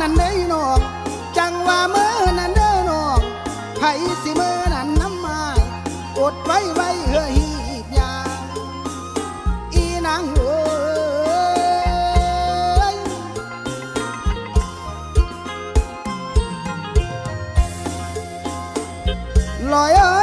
นั้นเด้ยน้องจังว่าเมื่อนั้นเด้อน้องไผสิเมื่อนั้นน้ำมาอดไว้ไว้เฮียบยาอีนางเอ้ลอย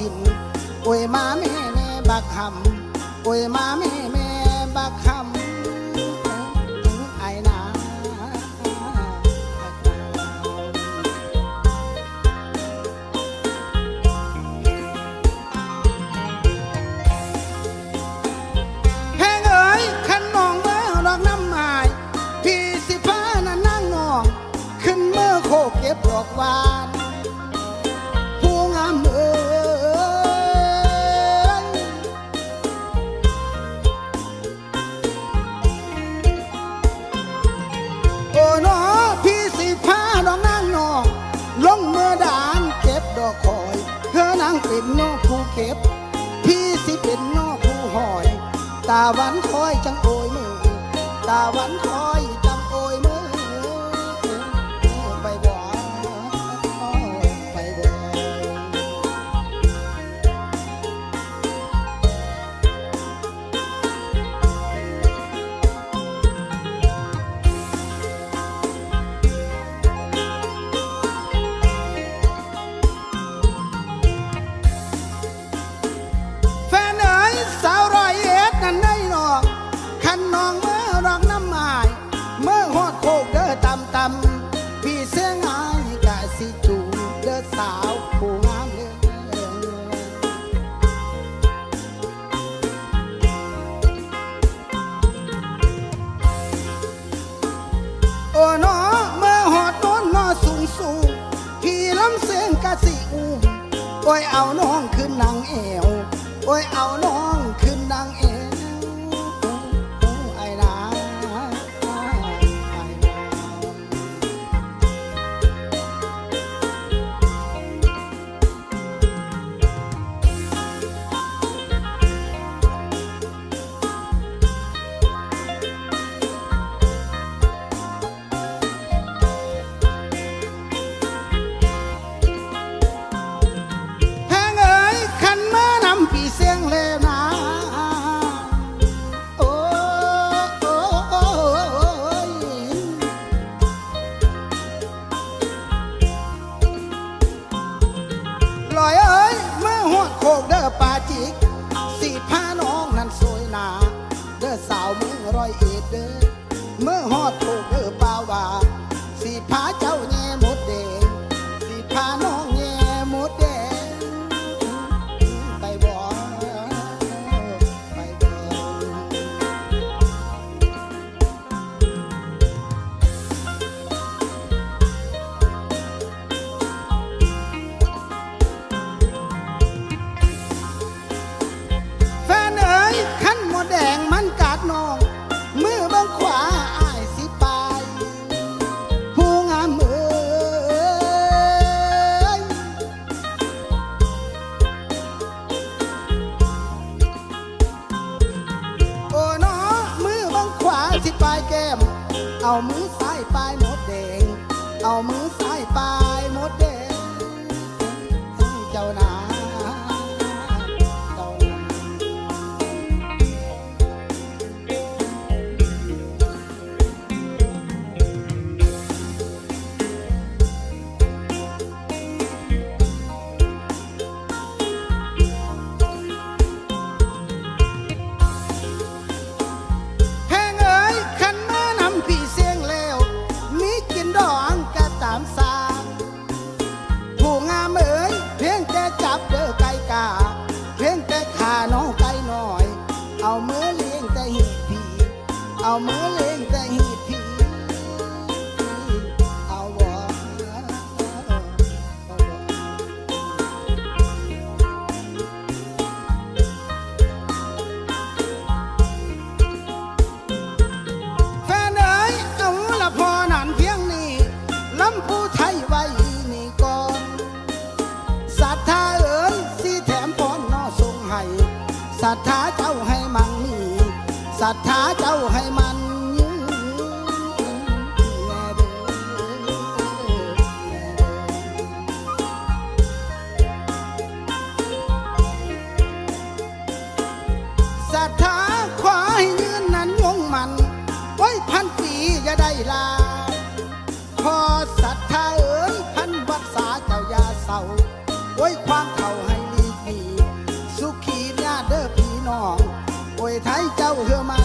สินโอ้ยมาแม่แม่บักหำโอ้ยมาแม่แม่บักหำ เป็นนอกภูเก็บ พี่สิเป็นนอกภูหอย ตาหวานคอยจังโอยมือตาหวานคอย สิวโอ้ยเอาน้องขึ้นนางแอวโอ้ยเอาน้องขึ้น ปาจิกสีผ้าน้องนั้นสวยหนา เด้อสาวมืองรอยเอ็ดเด้อ almost เออเล่นแต่พีเอาวอเอ๋ยเอาละพอนันเพียงนี้ลำพูไทยไว้นกอนศรัทธาเอ๋ยสีแถมพรนอส่งใหศรัทธาเจ้าให้มั่งมี นยืนแน่เด้อแน่เด้อศรัทธาขอให้ยืนนั้นยงมันไว้พันปีอย่าได้ลา พอศรัทธาเอ๋ยพันวัดษาเจ้ายาเศร้าไว้ความเข่าให้ลีกหนีสุขีญาติเด้อพี่น้อง โอ้ยไทย